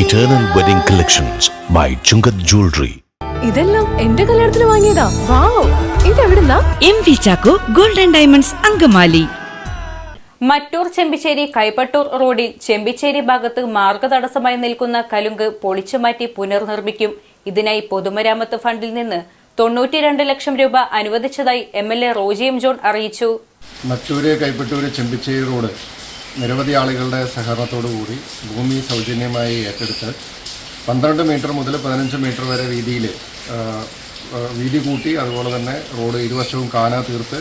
Eternal wedding collections by Chungath jewellery ഇതെല്ലാം എന്റെ കല്യാണത്തിന് വാങ്ങിയതാ. Wow ഇതെവിടുന്നാ? M V Chacko golden diamonds Angamaly. Mattoor Chembissery Kaipattoor റോഡിൽ ചെമ്പിശ്ശേരി ഭാഗത്ത് മാർഗതടസ്സമായി നിൽക്കുന്ന കലുങ്ക് പൊളിച്ചുമാറ്റി പുനർനിർമ്മിക്കും. ഇതിനായി പൊതുമരാമത്ത് ഫണ്ടിൽ നിന്ന് തൊണ്ണൂറ്റിരണ്ട് ലക്ഷം രൂപ അനുവദിച്ചതായി എം എൽ എ റോജിയം ജോൺ അറിയിച്ചു. മറ്റൂര് കൈപ്പട്ടൂര് ചെമ്പിച്ചേരി റോഡ് നിരവധി ആളുകളുടെ സഹകരണത്തോടു കൂടി ഭൂമി സൗജന്യമായി ഏറ്റെടുത്ത് പന്ത്രണ്ട് മീറ്റർ മുതൽ പതിനഞ്ച് മീറ്റർ വരെ വീതിയിൽ വീതി കൂട്ടി അതുപോലെ തന്നെ റോഡ് ഇരുവശവും കാന തീർത്ത്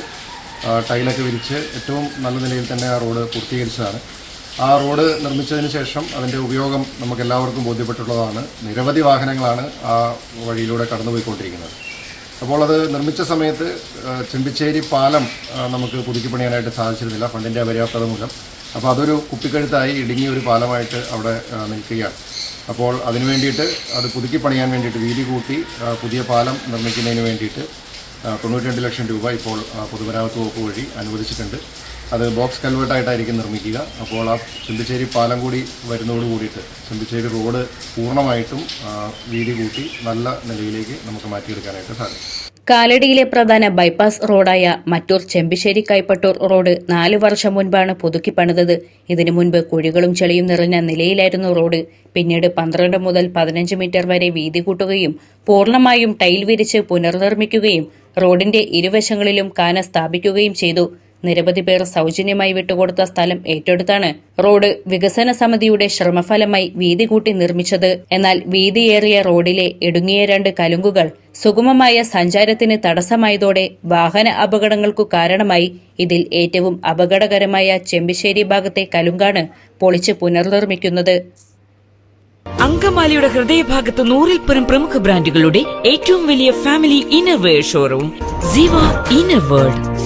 ടൈലൊക്കെ വിരിച്ച് ഏറ്റവും നല്ല നിലയിൽ തന്നെ ആ റോഡ് പൂർത്തീകരിച്ചതാണ്. ആ റോഡ് നിർമ്മിച്ചതിന് ശേഷം അതിന്റെ ഉപയോഗം നമുക്ക് എല്ലാവർക്കും ബോധ്യപ്പെട്ടുള്ളതാണ്. നിരവധി വാഹനങ്ങളാണ് ആ വഴിയിലൂടെ കടന്നുപോയിക്കൊണ്ടിരിക്കുന്നത്. അപ്പോൾ അത് നിർമ്മിച്ച സമയത്ത് ചെമ്പിച്ചേരി പാലം നമുക്ക് പുതുക്കി പണിയാനായിട്ട് സാധിച്ചിരുന്നില്ല ഫണ്ടിന്റെ അപര്യാപ്തത മൂലം. അപ്പോൾ അതൊരു കുപ്പിക്കഴുത്തായി ഇടുങ്ങിയ ഒരു പാലമായിട്ട് അവിടെ നിൽക്കുകയാണ്. അപ്പോൾ അതിനു വേണ്ടിയിട്ട് അത് പുതുക്കി പണിയാൻ വേണ്ടിയിട്ട് വീതി കൂട്ടി പുതിയ പാലം നിർമ്മിക്കുന്നതിന് വേണ്ടിയിട്ട് തൊണ്ണൂറ്റി ലക്ഷം രൂപ ഇപ്പോൾ പൊതുമരാമത്ത് വകുപ്പ് വഴി അനുവദിച്ചിട്ടുണ്ട്. അത് ബോക്സ് കൽവേർട്ടായിട്ടായിരിക്കും നിർമ്മിക്കുക. അപ്പോൾ ആ ചെമ്പിച്ചേരി പാലം കൂടി വരുന്നതോട് കൂടിയിട്ട് ചെമ്പിച്ചേരി റോഡ് പൂർണമായിട്ടും വീതി കൂട്ടി നല്ല നിലയിലേക്ക് നമുക്ക് മാറ്റിയെടുക്കാനായിട്ട് സാധിക്കും. കാലടിയിലെ പ്രധാന ബൈപ്പാസ് റോഡായ മറ്റൂർ ചെമ്പിശ്ശേരി കൈപ്പട്ടൂർ റോഡ് നാല് വർഷം മുൻപാണ് പുതുക്കി പണിതത്. ഇതിനു മുൻപ് കുഴികളും ചെളിയും നിറഞ്ഞ നിലയിലായിരുന്നു റോഡ്. പിന്നീട് പന്ത്രണ്ട് മുതൽ പതിനഞ്ച് മീറ്റർ വരെ വീതി കൂട്ടുകയും പൂർണമായും ടൈൽ വിരിച്ച് പുനർനിർമ്മിക്കുകയും റോഡിന്റെ ഇരുവശങ്ങളിലും കാന സ്ഥാപിക്കുകയും ചെയ്തു. നിരവധി പേർ സൗജന്യമായി വിട്ടുകൊടുത്ത സ്ഥലം ഏറ്റെടുത്താണ് റോഡ് വികസന സമിതിയുടെ ശ്രമഫലമായി വീതി കൂട്ടി നിർമ്മിച്ചത്. എന്നാൽ വീതിയേറിയ റോഡിലെ ഇടുങ്ങിയ രണ്ട് കലുങ്കുകൾ സുഗമമായ സഞ്ചാരത്തിന് തടസ്സമായതോടെ വാഹന അപകടങ്ങൾക്കു കാരണമായി ഇതിൽ ഏറ്റവും അപകടകരമായ ചെമ്പിശ്ശേരി ഭാഗത്തെ കലുങ്കാണ് പൊളിച്ച് പുനർനിർമ്മിക്കുന്നത്. അങ്കമാലിയുടെ ഹൃദയഭാഗത്ത് നൂറിൽ പരം പ്രമുഖ ബ്രാൻഡുകളുടെ ഏറ്റവും വലിയ family innerwear showroom Ziva inner world